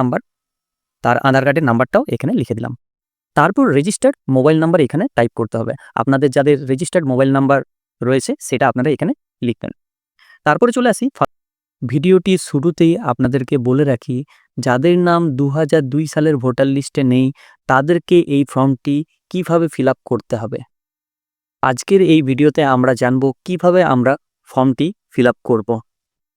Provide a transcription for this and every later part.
Number তার আধার কার্ডের নাম্বারটাও এখানে লিখে দিলাম। তারপর রেজিস্টার্ড মোবাইল নাম্বার এখানে টাইপ করতে হবে। আপনাদের যাদের রেজিস্টার্ড মোবাইল নাম্বার রয়েছে, সেটা আপনারা এখানে লিখবেন। তারপরে চলে আসি ভিডিওটি শুরুতেই আপনাদেরকে বলে রাখি, যাদের নাম দু সালের ভোটার লিস্টে নেই, তাদেরকে এই ফর্মটি কীভাবে ফিল করতে হবে? আজকের এই ভিডিওতে আমরা জানব কীভাবে আমরা ফর্মটি ফিল করব।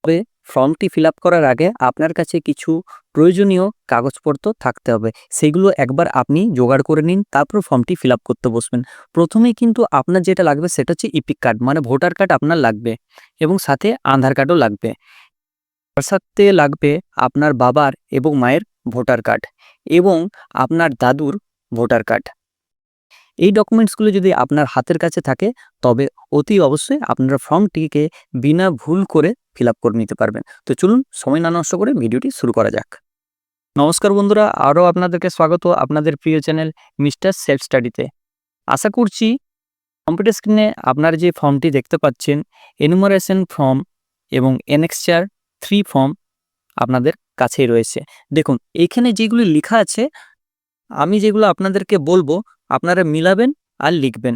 তবে ফর্মটি ফিল করার আগে আপনার কাছে কিছু প্রয়োজনীয় কাগজপত্র থাকতে হবে। সেগুলো একবার আপনি জোগাড় করে নিন, তারপর ফর্মটি ফিল করতে বসবেন। প্রথমেই কিন্তু আপনার যেটা লাগবে সেটা হচ্ছে ইপিক কার্ড মানে ভোটার কার্ড আপনার লাগবে এবং সাথে আধার কার্ডও লাগবে। তার সাথে লাগবে আপনার বাবার এবং মায়ের ভোটার কার্ড এবং আপনার দাদুর ভোটার কার্ড। এই ডকুমেন্টসগুলো যদি আপনার হাতের কাছে থাকে, তবে অতি অবশ্যই আপনারা ফর্মটিকে বিনা ভুল করে ফিল করে নিতে পারবেন। তো চলুন, সময় না নষ্ট করে ভিডিওটি শুরু করা যাক। নমস্কার বন্ধুরা, আরও আপনাদেরকে স্বাগত আপনাদের প্রিয় চ্যানেল মিস্টার সেলফ স্টাডিতে। আশা করছি কম্পিউটার স্ক্রিনে আপনার যে ফর্মটি দেখতে পাচ্ছেন, এনুমারেশন ফর্ম এবং এনএক্সচার থ্রি ফর্ম আপনাদের কাছেই রয়েছে। দেখুন, এখানে যেগুলি লেখা আছে, আমি যেগুলো আপনাদেরকে বলব আপনারা মিলাবেন আর লিখবেন।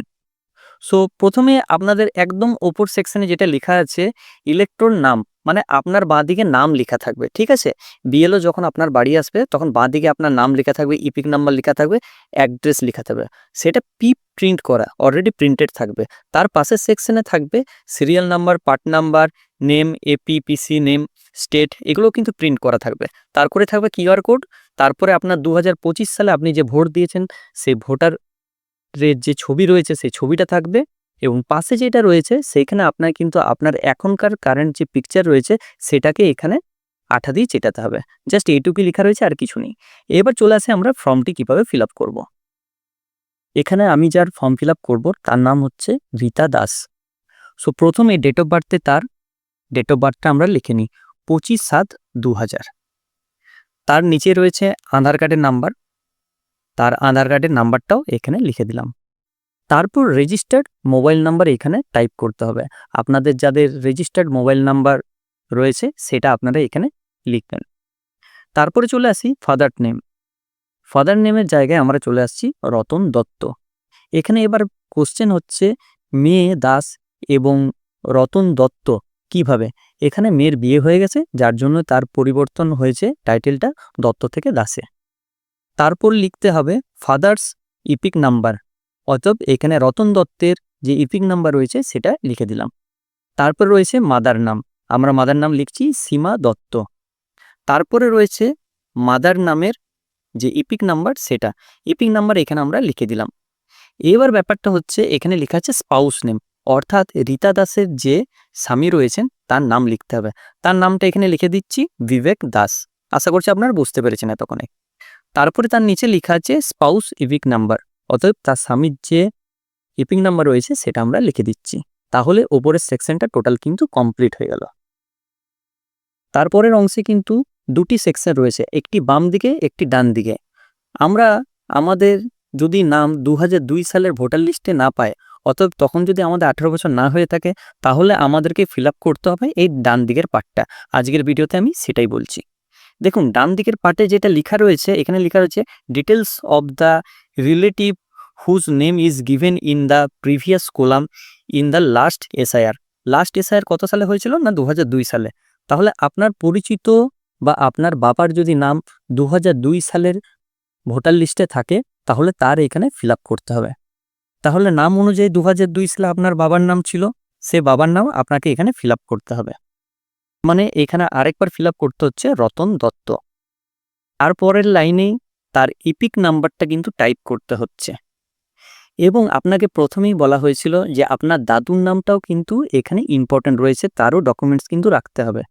সো প্রথমে আপনাদের একদম ওপর সেকশনে যেটা লেখা আছে ইলেকট্রন নাম মানে আপনার বাঁদিকে নাম লেখা থাকবে, ঠিক আছে? বিএলও যখন আপনার বাড়ি আসবে, তখন বাঁদিকে আপনার নাম লেখা থাকবে ইপিক নাম্বার লেখা থাকবে অ্যাড্রেস লেখা থাকবে। সেটা পি প্রিন্ট করা অলরেডি প্রিন্টেড থাকবে। তার পাশের সেকশনে থাকবে serial number part number name APPC name state এগুলো কিন্তু প্রিন্ট করা থাকবে। তারপরে থাকবে কিউআর কোড তারপরে আপনার দু হাজার পঁচিশ সালে আপনি যে ভোট দিয়েছেন সেই ভোটারের যে ছবি রয়েছে সেই ছবিটা থাকবে এবং পাশে যেটা রয়েছে সেইখানে আপনার কিন্তু আপনার এখনকার কারেন্ট যে পিকচার রয়েছে, সেটাকে এখানে আঠা দিয়ে চেটাতে হবে। জাস্ট এইটুকুই লেখা রয়েছে, আর কিছু নেই। এবার চলে আসে আমরা ফর্মটি কীভাবে ফিল আপ করব। এখানে আমি যার ফর্ম ফিল আপ করব, তার নাম হচ্ছে রীতা দাস। সো প্রথমে ডেট অফ বার্থে তার ডেট অফ বার্থটা আমরা লিখে নিই, পঁচিশ সাত দু হাজার তার নিচে রয়েছে আধার কার্ডের নাম্বার। তার আধার কার্ডের নাম্বারটাও এখানে লিখে দিলাম। তারপর রেজিস্টার্ড মোবাইল নাম্বার এখানে টাইপ করতে হবে। আপনাদের যাদের রেজিস্টার্ড মোবাইল নাম্বার রয়েছে, সেটা আপনারা এখানে লিখবেন। তারপরে চলে আসি ফাদার নেম ফাদার নেমের জায়গায় আমরা চলে আসছি রতন দত্ত। এখানে এবার কোশ্চেন হচ্ছে মেয়ে দাস এবং রতন দত্ত কীভাবে? এখানে মেয়ের বিয়ে হয়ে গেছে, যার জন্য তার পরিবর্তন হয়েছে টাইটেলটা দত্ত থেকে দাসে তারপর লিখতে হবে ফাদার্স ইপিক নাম্বার। অতএব এখানে রতন দত্তের যে ইপিক নাম্বার রয়েছে, সেটা লিখে দিলাম। তারপর রয়েছে মাদার নাম। আমরা মাদার নাম লিখছি সীমা দত্ত। তারপরে রয়েছে মাদার নামের যে ইপিক নাম্বার, সেটা। ইপিক নাম্বার এখানে আমরা লিখে দিলাম। এবার ব্যাপারটা হচ্ছে, এখানে লেখা আছে স্পাউস নেম। অর্থাৎ রীতা দাসের যে স্বামী রয়েছেন, তার নাম লিখতে হবে। তার নামটা এখানে লিখে দিচ্ছি, বিবেক দাস। আশা করছি আপনারা বুঝতে পেরেছেন এতক্ষণে। তারপরে তার নিচে লেখা আছে, স্পাউস ইপিক নাম্বার। অতএব তার স্বামীর যে ইপিক নাম্বার রয়েছে, সেটা আমরা লিখে দিচ্ছি। তাহলে ওপরের সেকশনটা টোটাল কিন্তু কমপ্লিট হয়ে গেল। তারপরের অংশে কিন্তু দুটি সেকশন রয়েছে, একটি বাম দিকে, একটি ডান দিকে। আমরা আমাদের যদি নাম দু সালের ভোটার লিস্টে না পায় অতএব তখন যদি আমাদের আঠারো বছর না হয়ে থাকে, তাহলে আমাদেরকে ফিল করতে হবে এই ডান দিকের পার্টটা আজকের ভিডিওতে আমি সেটাই বলছি। দেখুন, ডান দিকের পার্টে যেটা লেখা রয়েছে, এখানে লেখা রয়েছে details of the relative whose name is given in the previous column in the last SIR last SIR কত সালে হয়েছিল? না দু হাজার দুই সালে। তাহলে আপনার পরিচিত বা আপনার বাবার যদি নাম দু হাজার দুই সালের ভোটার লিস্টে থাকে, তাহলে তার এখানে ফিল করতে হবে। তাহলে নাম অনুযায়ী দু হাজার দুই সালে আপনার বাবার নাম ছিল, সে বাবার নাম আপনাকে এখানে ফিল করতে হবে। মানে এখানে আরেকবার ফিল করতে হচ্ছে রতন দত্ত। তারপরের লাইনেই তার ইপিক নাম্বারটা কিন্তু টাইপ করতে হচ্ছে। এবং আপনাকে প্রথমেই বলা হয়েছিল যে আপনার দাদুর নামটাও কিন্তু এখানে ইম্পর্ট্যান্ট রয়েছে, তারও ডকুমেন্টস কিন্তু রাখতে হবে।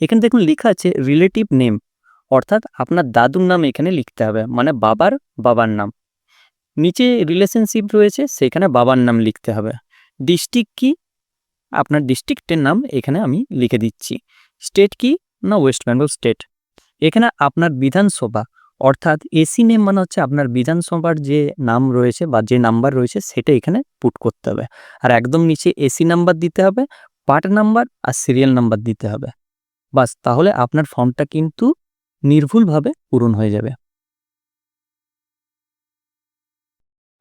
এখানে দেখুন লেখা আছে রিলেটিভ নেম অর্থাৎ আপনার দাদুর নাম এখানে লিখতে হবে মানে বাবার বাবার নাম। নিচে রিলেশনশিপ রয়েছে, সেখানে বাবার নাম লিখতে হবে। ডিস্ট্রিক্ট কি? আপনার ডিস্ট্রিক্টের নাম এখানে আমি লিখে দিচ্ছি। স্টেট কি? না ওয়েস্ট বেঙ্গল স্টেট এখানে আপনার বিধানসভা, অর্থাৎ এসি নেম মানে হচ্ছে আপনার বিধানসভার যে নাম রয়েছে বা যে নাম্বার রয়েছে, সেটা এখানে পুট করতে হবে। আর একদম নিচে এসি নাম্বার দিতে হবে পার্ট নাম্বার আর সিরিয়াল নাম্বার দিতে হবে। বাস, তাহলে আপনার ফর্মটা কিন্তু নির্ভুলভাবে পূরণ হয়ে যাবে।